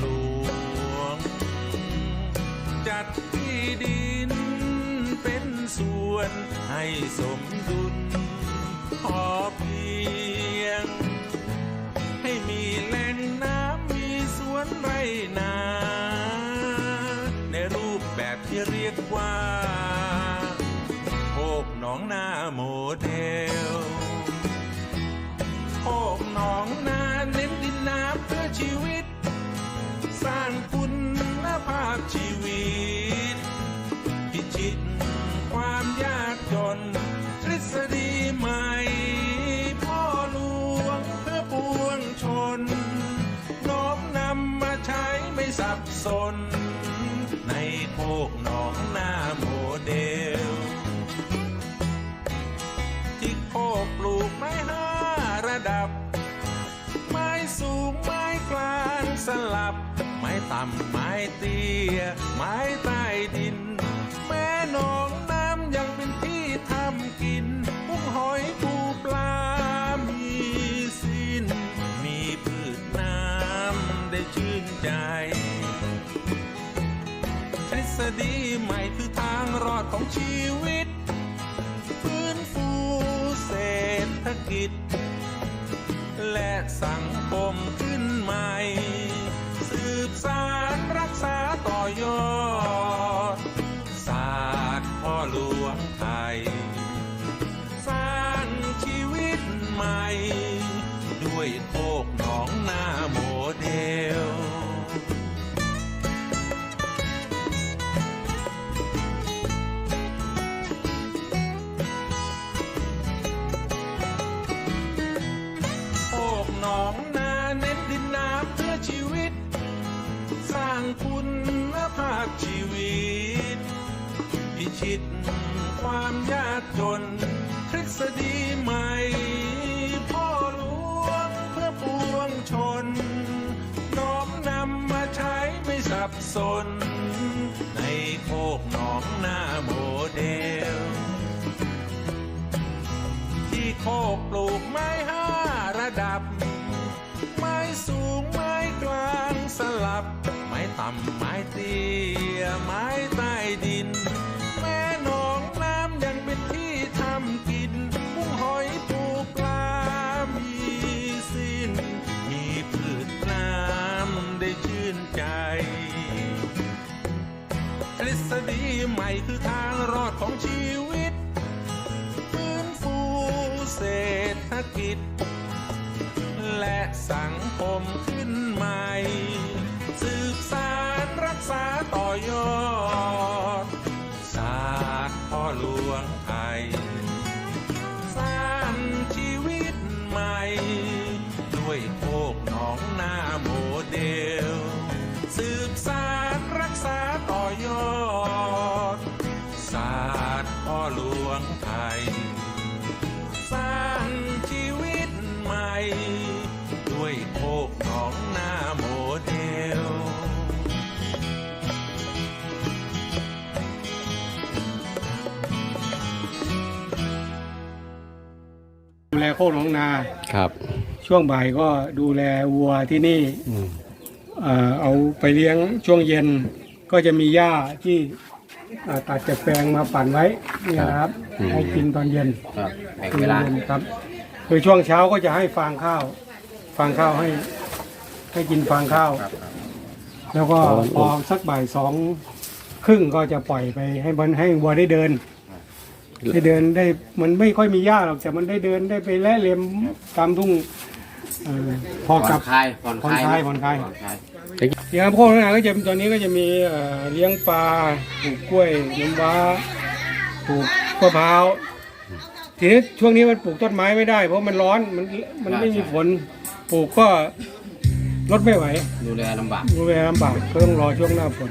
หลวง จัดที่ดินเป็นส่วนให้สมดุลพอเพียง ให้มีแหล่งน้ำมีสวนไรนา ในรูปแบบที่เรียกว่าโคกหนองนาโมเดล ใช้ไม่สับสน ในโคกหนองนาโมเดลที่โคกปลูกไม้ห้าระดับ ไม้สูงไม้กลางสลับ ไม้ต่ำไม้เตี้ยไม้ตา ดีใหม่คือทางรอดของชีวิต ฟื้นฟูเศรษฐกิจ และสังคมขึ้นใหม่ สับสน ในโคกหนองหน้าโมเดล ที่โคกปลูกไม้ห้าระดับ ไม้สูงไม้กลางสลับ ไม้ต่ำไม้เตี้ยไม้ คิด และสังคมขึ้นใหม่ สืบสารรักษาต่อยอด ดูแลโคกหนองนา ครับ ช่วงบ่ายก็ดูแลวัวที่นี่อืม เอ่อเอาไปเลี้ยงช่วงเย็นก็จะมีหญ้าที่เอ่อตัดจากแปลงมาปั่นไว้นี่นะครับให้กินตอนเย็นครับแบ่งตอนเวลาย็นครับคือช่วงเช้าก็จะให้ฟางข้าว ฟางข้าวให้ ให้กินฟางข้าวแล้วก็พอสักบ่ายสองครึ่งก็จะปล่อยไปให้มันให้วัวได้เดิน ได้เดินได้มันไม่ค่อยมีหญ้าหรอกแต่มันได้เดินได้ไปแล่เลียมตามทุ่งเออพอผ่อกลันบ คลายผ่อนคลายผ่อนคลาย ผ่อนคลายผ่อนคลายอย่างครับโคกนาก็จะตอนนี้ก็จะมีเอ่อเลี้ยงปลาปลูกกล้วยน้ำว้าปลูกมะพร้าวทีนี้ช่วงนี้มันปลูกต้นไม้ไม่ได้ เพราะมันร้อนมันมันไม่มีฝนปลูกก็รถไม่ไหวดูแลลำบาก ดูแลลำบากก็ต้องรอช่วงหน้าฝน